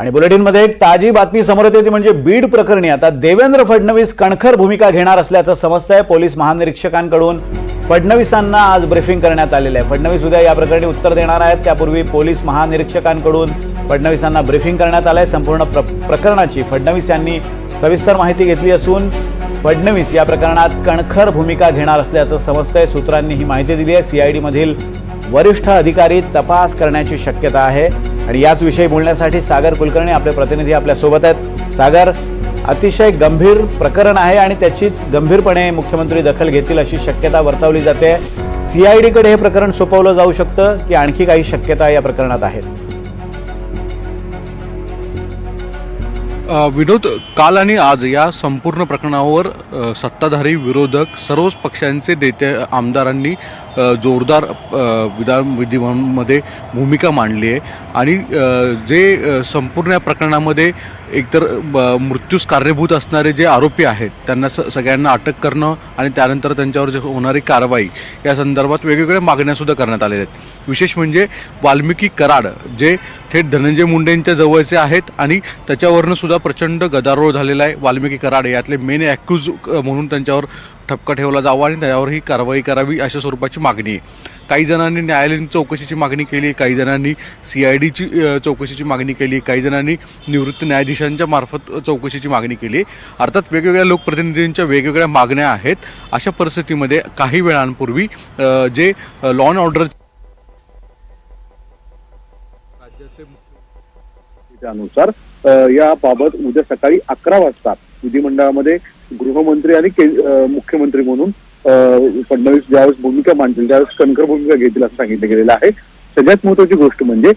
आणि बुलेटिनमध्ये एक ताजी बातमी समोर येते ती म्हणजे बीड प्रकरणी आता देवेंद्र फडणवीस कणखर भूमिका घेणार असल्याचं समजतंय. पोलीस महानिरीक्षकांकडून फडणवीसांना आज ब्रीफिंग करण्यात आलेलं आहे. फडणवीस उद्या या प्रकरणी उत्तर देणार आहेत. त्यापूर्वी पोलीस महानिरीक्षकांकडून फडणवीसांना ब्रीफिंग करण्यात आलं आहे संपूर्ण प्र प्रकरणाची फडणवीस यांनी सविस्तर माहिती घेतली असून फडणवीस या प्रकरणात कणखर भूमिका घेणार असल्याचं समजतंय. सूत्रांनी ही माहिती दिली आहे. सीआयडीमधील वरिष्ठ अधिकारी तपास करण्याची शक्यता आहे. आणि याच विषयी बोलण्यासाठी सागर कुलकर्णी आपले प्रतिनिधी आपल्यासोबत आहेत. सागर अतिशय गंभीर प्रकरण आहे आणि त्याचीच गंभीरपणे मुख्यमंत्री दखल घेतील अशी शक्यता वर्तवली जाते. सीआयडीकडे हे प्रकरण सोपवलं जाऊ शकतं की आणखी काही शक्यता या प्रकरणात आहेत? विनोद काल आणि आज या संपूर्ण प्रकरणावर सत्ताधारी विरोधक सर्वच पक्षांचे नेते आमदारांनी जोरदार विधान विधिमंडळामध्ये भूमिका मांडली आहे. आणि जे संपूर्ण या प्रकरणामध्ये एकतर ब- मृत्यूस कारणीभूत असणारे जे आरोपी आहेत त्यांना स सगळ्यांना अटक करणं आणि त्यानंतर त्यांच्यावर जे होणारी कारवाई या संदर्भात वेगवेगळ्या मागण्यासुद्धा करण्यात आलेल्या आहेत. विशेष म्हणजे वाल्मिकी कराड जे थेट धनंजय मुंडेंच्या जवळचे आहेत आणि त्याच्यावरनं सुद्धा प्रचंड गदारोळ झालेला आहे वाल्मिकी कराड यातले मेन ॲक्यूज म्हणून त्यांच्यावर ठपका ठेवला जावा आणि त्यावर ही कारवाई करावी अशा स्वरूपाची मागणी आहे. काही जणांनी न्यायालयीन चौकशीची मागणी केली काही जणांनी सी आय डीची चौकशीची मागणी केली काही जणांनी निवृत्त न्यायाधीशांच्या मार्फत चौकशीची मागणी केली अर्थात वेगवेगळ्या लोकप्रतिनिधींच्या वेगवेगळ्या मागण्या आहेत. अशा परिस्थितीमध्ये काही वेळांपूर्वी जे लॉ अँड ऑर्डर राज्याचे त्यानुसार याबाबत उद्या सकाळी अकरा वाजता विधिमंडळामध्ये गृहमंत्री आणि मुख्यमंत्री म्हणून फडणवीस ज्यावेळेस भूमिका मांडतील त्यावेळेस कणखर भूमिका घेतील असं सांगितलं गेलेलं आहे. सगळ्यात महत्वाची गोष्ट म्हणजे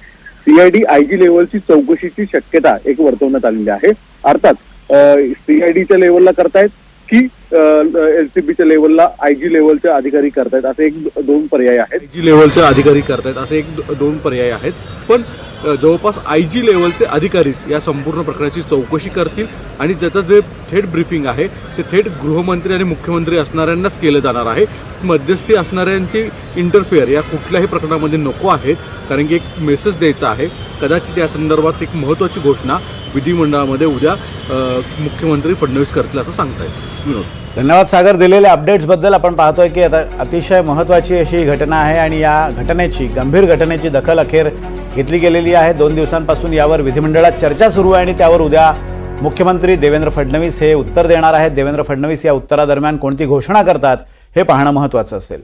सीआयडी आयजी लेवलची चौकशीची शक्यता एक वर्तवण्यात आलेली आहे. अर्थात सीआयडीच्या लेवलला करतायत की एलसीबीच्या लेवलला आयजी लेवलचे अधिकारी करतायत असे एक दोन पर्याय आहेत. जी लेवलचे अधिकारी करतायत असे एक दोन पर्याय आहेत. पण जवळपास आय जी लेवलचे अधिकारीच या संपूर्ण प्रकरणाची चौकशी करतील आणि त्याचं जे थेट ब्रीफिंग आहे ते थेट गृहमंत्री आणि मुख्यमंत्री असणाऱ्यांनाच केलं जाणार आहे. मध्यस्थी असणाऱ्यांची इंटरफेअर या कुठल्याही प्रकरणामध्ये नको आहेत कारण की एक मेसेज द्यायचा आहे. कदाचित या संदर्भात एक महत्त्वाची घोषणा विधिमंडळामध्ये उद्या मुख्यमंत्री फडणवीस करतील असं सांगतायत. विनोद. धन्यवाद सागर. दिलेल्या अपडेट्सबद्दल आपण पाहतोय की आता अतिशय महत्त्वाची अशी घटना आहे आणि या घटनेची गंभीर घटनेची दखल अखेर घेतली गेलेली आहे. दोन दिवसांपासून यावर विधिमंडळात चर्चा सुरू आहे आणि त्यावर उद्या मुख्यमंत्री देवेंद्र फडणवीस हे उत्तर देणार आहेत. देवेंद्र फडणवीस या उत्तरादरम्यान कोणती घोषणा करतात हे पाहणं महत्त्वाचं असेल.